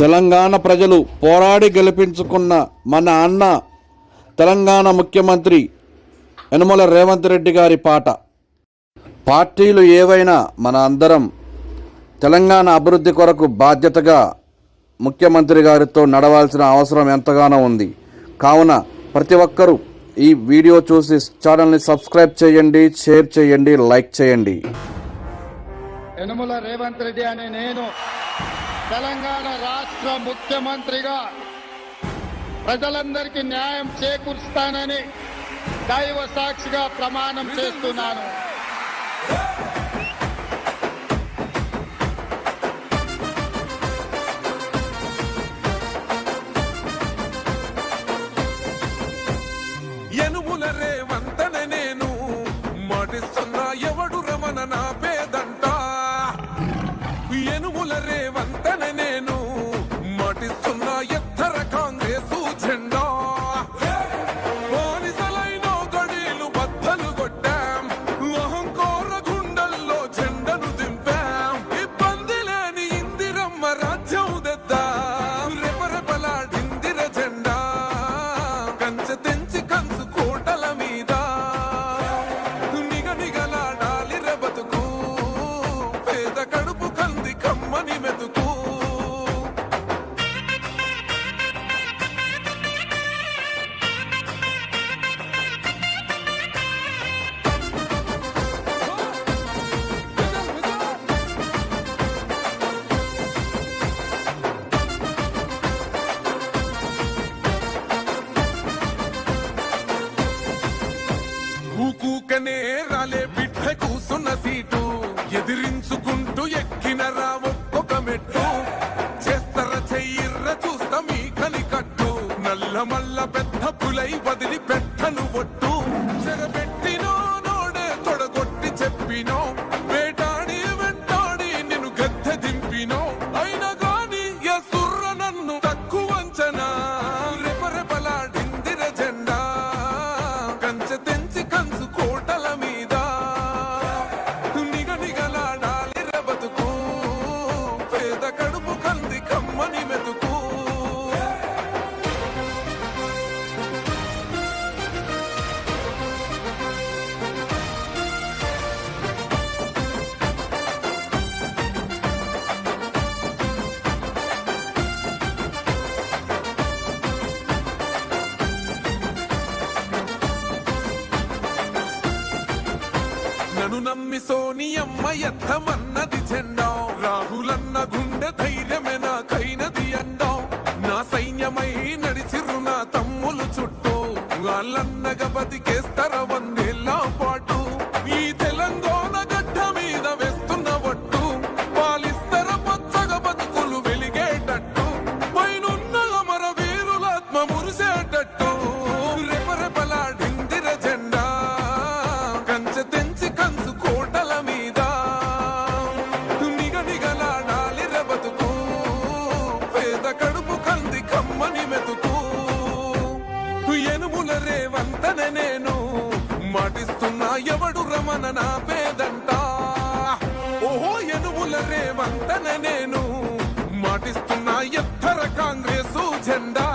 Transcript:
తెలంగాణ ప్రజలు పోరాడి గెలిపించుకున్న మన అన్న తెలంగాణ ముఖ్యమంత్రి యనమల రేవంత్ రెడ్డి గారి పాట. పార్టీలు ఏవైనా మన అందరం తెలంగాణ అభివృద్ధి కొరకు బాధ్యతగా ముఖ్యమంత్రి గారితో నడవాల్సిన అవసరం ఎంతగానో ఉంది. కావున ప్రతి ఒక్కరూ ఈ వీడియో చూసి ఛానల్ని సబ్స్క్రైబ్ చేయండి షేర్ చేయండి లైక్ చేయండి. యనమల రేవంత్ రెడ్డి అనే నేను తెలంగాణ రాష్ట్ర ముఖ్యమంత్రిగా ప్రజలందరికీ న్యాయం చేకూరుస్తానని దైవ సాక్షిగా ప్రమాణం చేస్తున్నాను. మాటిస్తున్నా ఎత్తర ఊకూకనే రాలే బిడ్డ కూసున్న సీటు. ఎదిరించుకుంటూ ఎక్కిన రా ఒక్కొక్క మెట్టు. చేస్తర చెయ్యిర్ర చూస్తా మీ కని కట్టు నల్ల మల్ల పెద్ద పులై వదిలి అమ్మ ఎత్తమన్నది జెండా రాహులన్న గుండె ధైర్యమే నాకైనది అండం నా సైన్యమై నడిచిరు నా తమ్ములు చుట్టూ. వాళ్ళన్నగ బతికేస్తర వందేలా రేవంతనే నేను. మాటిస్తున్నా ఎవడు రమణ నా పేదంట. ఓహో ఎనుముల రేవంతనే నేను. మాటిస్తున్నా ఎత్తర కాంగ్రెసు జెండా.